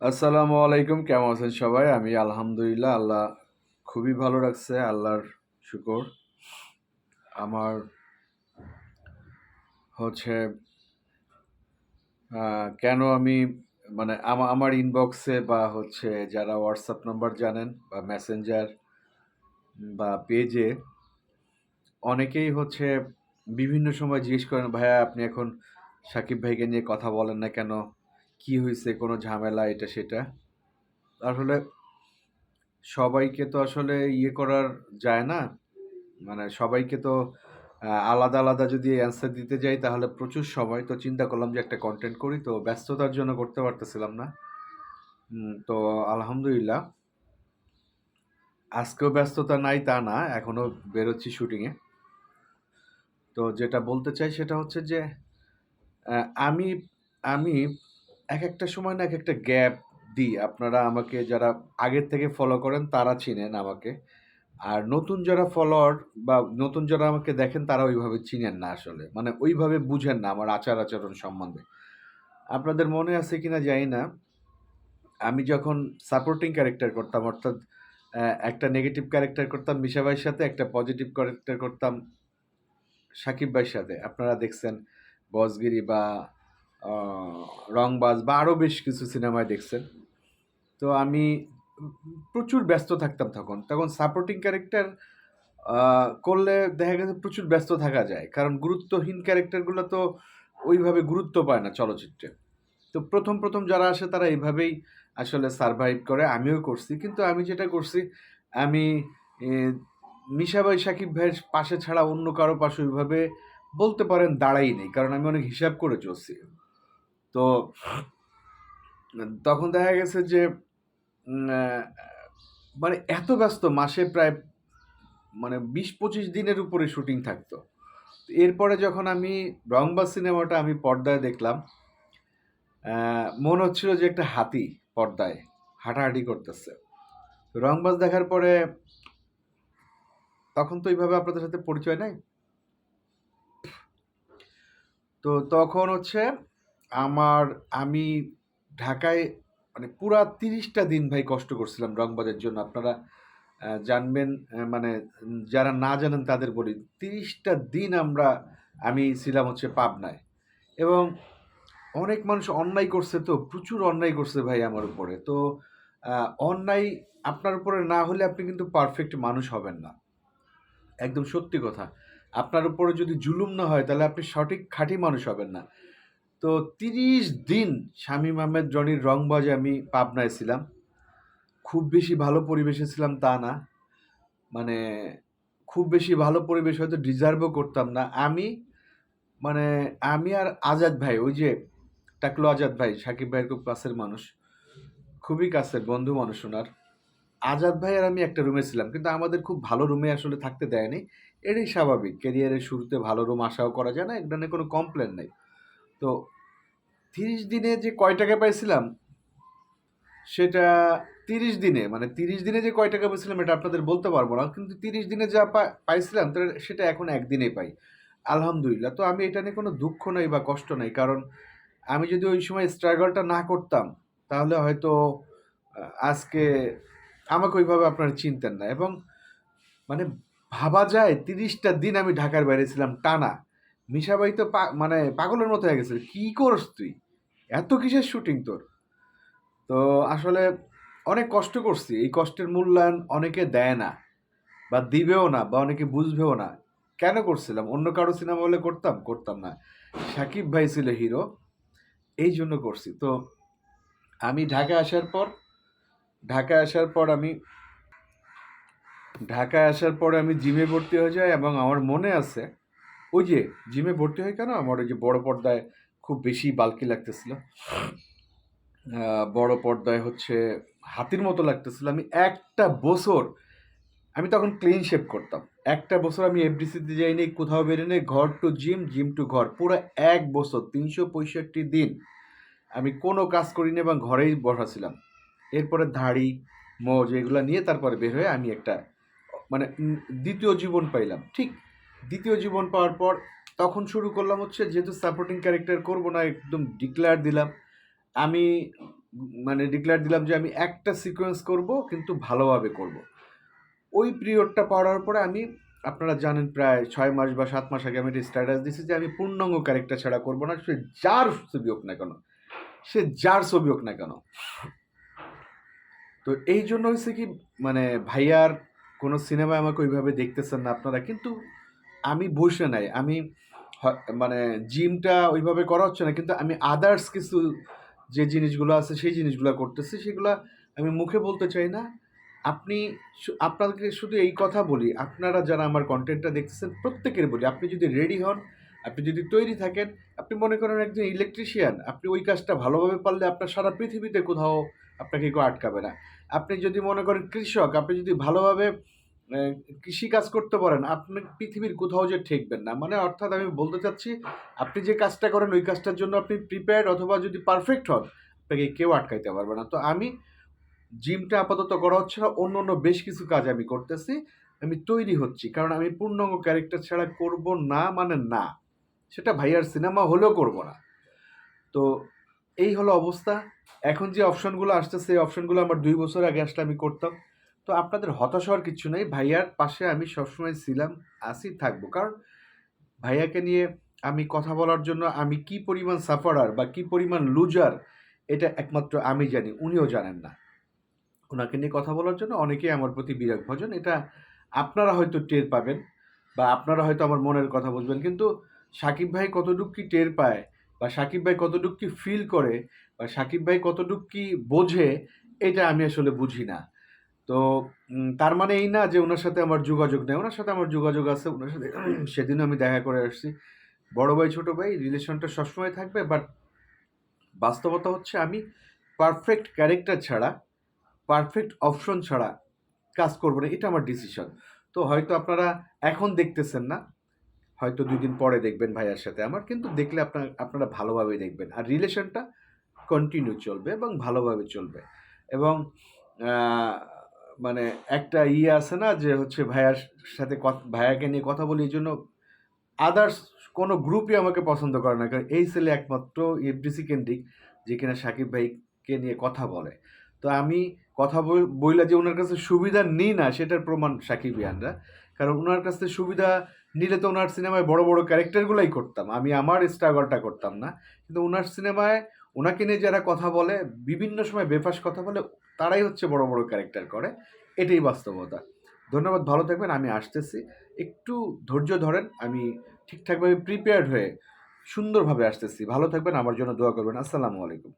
আসসালামু আলাইকুম, কেমন আছেন সবাই? আমি আলহামদুলিল্লাহ আল্লাহ খুবই ভালো রাখছে, আল্লাহর শুকর। আমার হচ্ছে কেন আমি মানে আমা- আমার ইনবক্সে বা হচ্ছে যারা হোয়াটসঅ্যাপ নাম্বার জানেন বা মেসেঞ্জার বা পেজে অনেকেই হচ্ছে বিভিন্ন সময় জিজ্ঞেস করেন, ভাইয়া, আপনি এখন সাকিব ভাইকে নিয়ে কথা বলেন না কেন? কি হয়েছে কোনো ঝামেলা এটা সেটা? আসলে সবাইকে তো আসলে ইয়ে করার যায় না। মানে সবাইকে তো আলাদা আলাদা যদি অ্যান্সার দিতে যাই তাহলে প্রচুর সময়। তো চিন্তা করলাম যে একটা কন্টেন্ট করি, তো ব্যস্ততার জন্য করতে পারতেছিলাম না। তো আলহামদুলিল্লাহ। আজকেও ব্যস্ততা নাই তা না, এখনও বেরোচ্ছি শুটিংয়ে তো যেটা বলতে চাই সেটা হচ্ছে যে আমি আমি এক একটা সময় না এক একটা গ্যাপ দিই। আপনারা আমাকে যারা আগের থেকে ফলো করেন তারা চিনেন আমাকে। আর নতুন যারা ফলোয়ার বা নতুন যারা আমাকে দেখেন তারা ওইভাবে চিনেন না আসলে। মানে ওইভাবে বুঝেন না আমার আচার আচরণ সম্বন্ধে। আপনাদের মনে আছে কিনা জানি না। আমি যখন সাপোর্টিং ক্যারেক্টার করতাম, অর্থাৎ একটা নেগেটিভ ক্যারেক্টার করতাম মিশা ভাইয়ের সাথে, একটা পজিটিভ ক্যারেক্টার করতাম সাকিব ভাইয়ের সাথে। আপনারা দেখছেন বসগিরি বা রংবাজ বা আরও বেশ কিছু সিনেমায় দেখছেন। তো আমি প্রচুর ব্যস্ত থাকতাম তখন। তখন সাপোর্টিং ক্যারেক্টার করলে দেখা গেছে প্রচুর ব্যস্ত থাকা যায়। কারণ গুরুত্বহীন ক্যারেক্টারগুলো তো ওইভাবে গুরুত্ব পায় না চলচ্চিত্রে। তো প্রথম প্রথম যারা আসে তারা এইভাবেই আসলে সারভাইভ করে। আমিও করছি। কিন্তু আমি যেটা করছি আমি এ, মিশা ভাই সাকিব ভাইয়ের পাশে ছাড়া অন্য কারও পাশে ওইভাবে বলতে পারেন দাঁড়াই নেই। কারণ আমি অনেক হিসাব করে চলছি। তো, তখন দেখা গেছে যে মানে এত ব্যস্ত, মাসে প্রায় মানে বিশ পঁচিশ দিনের উপরে শুটিং থাকতো। এরপরে যখন আমি রংবাজ সিনেমাটা আমি পর্দায় দেখলাম মনে হচ্ছিল যে একটা হাতি পর্দায় হাঁটাহাঁটি করতেছে। রংবাজ দেখার পরে, তখন তো এইভাবে আপনাদের সাথে পরিচয় নাই? তো তখন হচ্ছে আমার, আমি ঢাকায় মানে পুরা তিরিশটা দিন ভাই কষ্ট করছিলাম রংবাজের জন্য। আপনারা জানবেন মানে যারা না জানেন তাদের বলি, তিরিশটা দিন আমরা, আমি ছিলাম হচ্ছে পাবনায়। এবং অনেক মানুষ অন্যায় করছে তো, প্রচুর অন্যায় করছে ভাই আমার উপরে। তো অন্যায় আপনার উপরে না হলে আপনি কিন্তু পারফেক্ট মানুষ হবেন না। একদম সত্যি কথা। আপনার উপরে যদি জুলুম না হয় তাহলে আপনি সঠিক খাঁটি মানুষ হবেন না। তো তিরিশ দিন শামীম আহমেদ জনির রংবাজে আমি পাবনায় ছিলাম। খুব বেশি ভালো পরিবেশে ছিলাম তা না। মানে খুব বেশি ভালো পরিবেশ হয়তো ডিজার্ভও করতাম না। আমি মানে আমি আর আজাদ ভাই, ওই যে টাকলো আজাদ ভাই, সাকিব ভাইয়ের খুব কাছের মানুষ, খুবই কাছের বন্ধু মানুষ ওনার। আজাদ ভাই আর আমি একটা রুমে ছিলাম, কিন্তু আমাদের খুব ভালো রুমে আসলে থাকতে দেয়নি। এটাই স্বাভাবিক ক্যারিয়ারের শুরুতে ভালো রুম আশাও করা যায় না এটা নিয়ে কোনো কমপ্লেন নেই। তো তিরিশ দিনে যে কয় টাকা পাইছিলাম, সেটা তিরিশ দিনে মানে তিরিশ দিনে যে কয় টাকা পেয়েছিলাম এটা আপনাদের বলতে পারব না, কিন্তু তিরিশ দিনে যা পাইছিলাম তো সেটা এখন একদিনে পাই। আলহামদুলিল্লাহ, তো আমি এটা নিয়ে কোনো দুঃখ নাই বা কষ্ট নাই, কারণ আমি যদি ওই সময় স্ট্রাগলটা না করতাম, তাহলে হয়তো আজকে আমাকে ওইভাবে আপনারা চিনতেন না। এবং মানে ভাবা যায়, তিরিশটা দিন আমি ঢাকার বাইরে ছিলাম, টানা। মিশাবাই তো মানে পাগলের মতো হয়ে গেছে। কি করস তুই? এত কিসের শুটিং তোর? তো আসলে অনেক কষ্ট করছি। এই কষ্টের মূল্যায়ন অনেকে দেয় না বা দিবেও না বা অনেকে বুঝবেও না। কেন করছিলাম? অন্য কারও সিনেমা হলে করতাম? করতাম না। সাকিব ভাই ছিল হিরো এই জন্য করছি। তো আমি ঢাকায় আসার পর ঢাকায় আসার পর আমি, ঢাকায় আসার পরে আমি জিমে ভর্তি হয়ে যাই এবং আমার মনে আছে ওই যে জিমে ভর্তি হয় কেন আমার ওই যে বড় পর্দায় খুব বেশি বালকি লাগতেছিল। বড় পর্দায় হচ্ছে হাতির মতো লাগতেছিল। আমি একটা বছর, আমি তখন ক্লিন শেপ করতাম। একটা বছর আমি এফডিসিতে যাইনি, কোথাও বেরোনি ঘর টু জিম জিম টু ঘর। পুরো এক বছর, তিনশো পঁয়ষট্টি দিন আমি কোনো কাজ করিনি এবং ঘরেই বসা ছিলাম। এরপরে ধাড়ি মজ, এগুলো নিয়ে তারপরে বের হয়ে আমি একটা মানে দ্বিতীয় জীবন পাইলাম। ঠিক দ্বিতীয় জীবন পাওয়ার পর তখন শুরু করলাম হচ্ছে যেহেতু সাপোর্টিং ক্যারেক্টার করব না, একদম ডিক্লেয়ার দিলাম। আমি মানে ডিক্লেয়ার দিলাম যে আমি একটা সিকোয়েন্স করব, কিন্তু ভালোভাবে করব। ওই পিরিয়ডটা পড়ার পরে আমি, আপনারা জানেন প্রায় ছয় মাস বা সাত মাস আগে আমি একটা স্ট্যাটাস দিয়েছি যে আমি পূর্ণাঙ্গ ক্যারেক্টার ছাড়া করব না, সে যার ছবি হোক না কেন, সে যার ছবি হোক না কেন। তো এই জন্য হয়েছে কি মানে ভাইয়ার কোনো সিনেমা আমাকে ওইভাবে দেখতেছেন না আপনারা, কিন্তু আমি বসে নাই, আমি মানে জিমটা ওইভাবে করা হচ্ছে না, কিন্তু আমি আদার্স কিছু যে জিনিসগুলো আছে, সেই জিনিসগুলো করতেছি, সেগুলো আমি মুখে বলতে চাই না। আপনি আপনাদেরকে শুধু এই কথা বলি, আপনারা যারা আমার কন্টেন্টটা দেখতেছেন, প্রত্যেকের বলি, আপনি যদি রেডি হন, আপনি যদি তৈরি থাকেন, আপনি মনে করেন একজন ইলেকট্রিশিয়ান আপনি ওই কাজটা ভালোভাবে পারলে আপনার সারা পৃথিবীতে কোথাও আপনাকে কেউ আটকাবে না। আপনি যদি মনে করেন কৃষক, আপনি যদি ভালোভাবে কৃষি কাজ করতে পারেন, আপনি পৃথিবীর কোথাও যে ঠেকবেন না। মানে অর্থাৎ আমি বলতে চাচ্ছি, আপনি যে কাজটা করেন, ওই কাজটার জন্য আপনি প্রিপেয়ার্ড অথবা যদি পারফেক্ট হন, আপনাকে কেউ আটকাইতে পারবে না। তো আমি জিমটা আপাতত করা হচ্ছে না অন্য অন্য বেশ কিছু কাজ আমি করতেছি, আমি তৈরি হচ্ছি। কারণ আমি পূর্ণাঙ্গ ক্যারেক্টার ছাড়া করব না মানে না, সেটা ভাইয়ার সিনেমা হলেও করব না। তো এই হলো অবস্থা। এখন যে অপশনগুলো আসতেছে এই অপশনগুলো আমার দুই বছর আগে আসলে আমি করতাম। তো আপনাদের হতাশ হওয়ার কিছু নেই। ভাইয়ার পাশে আমি সবসময় ছিলাম আসি থাকব। কারণ ভাইয়াকে নিয়ে আমি কথা বলার জন্য আমি কি পরিমাণ সাফারার বা কি পরিমাণ লুজার এটা একমাত্র আমি জানি, উনিও জানেন না। ওনাকে নিয়ে কথা বলার জন্য অনেকেই আমার প্রতি বিরাগ ভজন এটা আপনারা হয়তো টের পাবেন বা আপনারা হয়তো আমার মনের কথা বুঝবেন, কিন্তু সাকিব ভাই কতটুক কি টের পায় বা সাকিব ভাই কতটুক কি ফিল করে বা সাকিব ভাই কতটুক কি বোঝে, এটা আমি আসলে বুঝি না। তো তার মানে এই না যে ওনার সাথে আমার যোগাযোগ নেই। ওনার সাথে আমার যোগাযোগ আছে, ওনার সাথে সেদিনও আমি দেখা করে আসছি। বড় ভাই, ছোট ভাই রিলেশনটা সবসময় থাকবে বাট বাস্তবতা হচ্ছে আমি পারফেক্ট ক্যারেক্টার ছাড়া পারফেক্ট অপশন ছাড়া কাজ করব না, এটা আমার ডিসিশন তো হয়তো আপনারা এখন দেখতেছেন না, হয়তো দুই দিন পরে দেখবেন ভাইয়ার সাথে আমার, কিন্তু দেখলে আপনার, আপনারা ভালোভাবে দেখবেন। আর রিলেশনটা কন্টিনিউ চলবে এবং ভালোভাবে চলবে। এবং মানে একটা ইয়ে আছে না যে হচ্ছে ভাইয়ার সাথে ভাইয়াকে নিয়ে কথা বলি এই জন্য আদার্স কোনো গ্রুপই আমাকে পছন্দ করে না। কারণ এই ছেলে একমাত্র এফডিসি কেন্দ্রিক যে কিনা সাকিব ভাইকে নিয়ে কথা বলে। তো আমি কথা বইলা যে ওনার কাছে সুবিধা নিই না, সেটার প্রমাণ সাকিব ইয়ানরা কারণ ওনার কাছ থেকে সুবিধা নিলে তো ওনার সিনেমায় বড় বড় ক্যারেক্টারগুলাই করতাম। আমি আমার স্ট্রাগলটা করতাম না। কিন্তু ওনার সিনেমায় ওনাকে নিয়ে যারা কথা বলে, বিভিন্ন সময় বেফাস কথা বলে, তারাই হচ্ছে বড় বড় ক্যারেক্টার করে। এটাই বাস্তবতা। ধন্যবাদ, ভালো থাকবেন, আমি আসতেছি। একটু ধৈর্য ধরেন, আমি ঠিকঠাকভাবে প্রিপেয়ার্ড হয়ে সুন্দরভাবে আসতেছি। ভালো থাকবেন, আমার জন্য দোয়া করবেন। আসসালামু আলাইকুম।